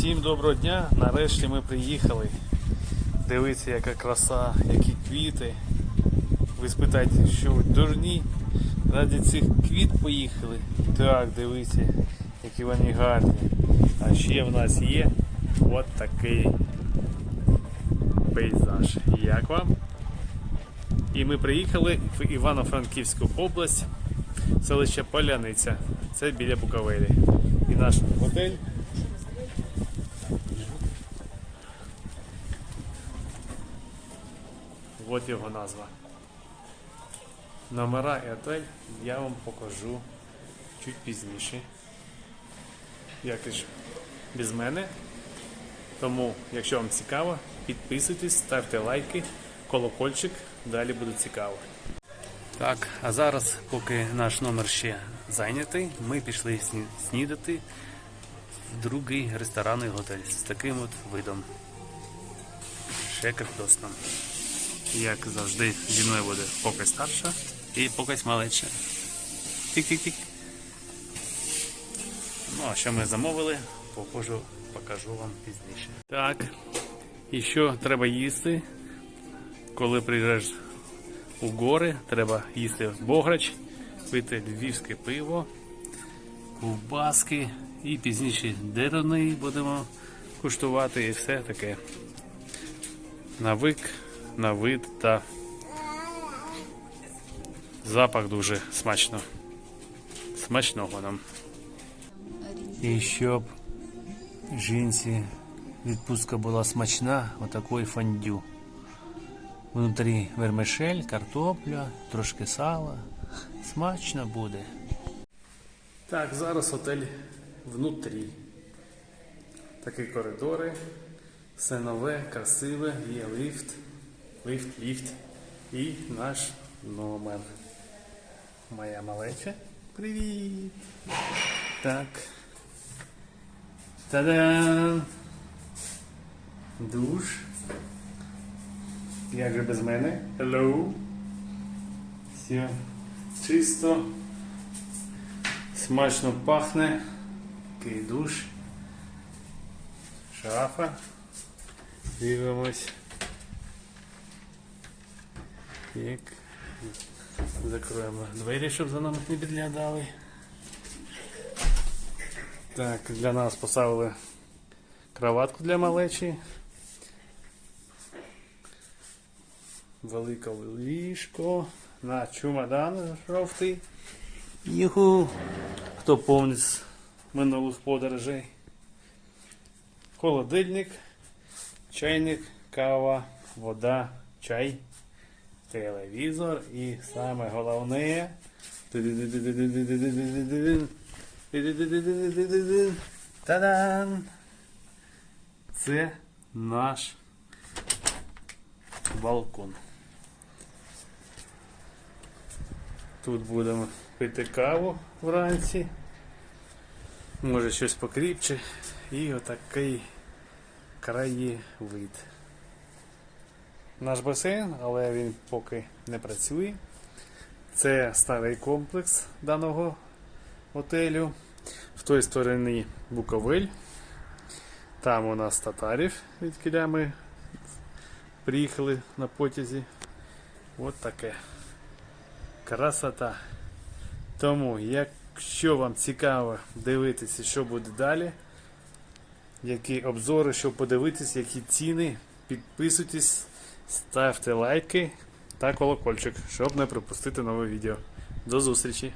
Всім доброго дня! Нарешті ми приїхали. Дивіться, яка краса, які квіти. Ви спитаєте, що ви дурні? Раді цих квіт поїхали. Так, дивіться, які вони гарні. А ще в нас є от такий пейзаж. Як вам? І ми приїхали в Івано-Франківську область, селище Поляниця. Це біля Буковелі. І наш готель От його назва. Номера і отель я вам покажу чуть пізніше. Як і ж без мене. Тому, якщо вам цікаво, підписуйтесь, ставте лайки, колокольчик, далі буде цікаво. Так, а зараз, поки наш номер ще зайнятий, ми пішли снідати в другий ресторанний готель з таким от видом. Ще картосно. Як завжди, зі мною буде поки старша і покась малеча. Тик-тик-тик. Ну, а що ми замовили, покажу, покажу вам пізніше. Так. І що треба їсти? Коли приїжджаєш у гори, треба їсти бограч, пити львівське пиво, ковбаски і пізніше деруни будемо куштувати і все таке. На вик, на вид та запах дуже смачно. Смачного нам. І щоб жінці відпустка була смачна, отакий фондю. Внутрі вермишель, картопля, трошки сала. Смачно буде. Так, зараз готель внутрі. Такі коридори. Все нове, красиве, є ліфт, ліфт, ліфт і наш номер. Моя малеча. Привіт! Так. Та-дам! Душ. Як же без мене? Hello. Все. Чисто. Смачно пахне. Такий душ. Шафа. Дивимось. Як. Закроємо двері, щоб за нами не підглядали. Так, для нас поставили кроватку для малечі. Велике ліжко на чемодан жовтий. Юху. Хто помнить з минулих подорожей. Холодильник, чайник, кава, вода, чай, телевізор і саме головне. Та-дам! Це наш балкон. Тут будемо пити каву вранці. Може щось покріпче. І отакий краєвид. Наш басейн, але він поки не працює. Це старий комплекс даного готелю. В той стороні Буковель. Там у нас татарів, від ми приїхали на потязі. От таке. Красота. Тому, якщо вам цікаво дивитися, що буде далі, які обзори, що подивитись, які ціни, підписуйтесь, ставте лайки та колокольчик, щоб не пропустити нове відео. До зустрічі!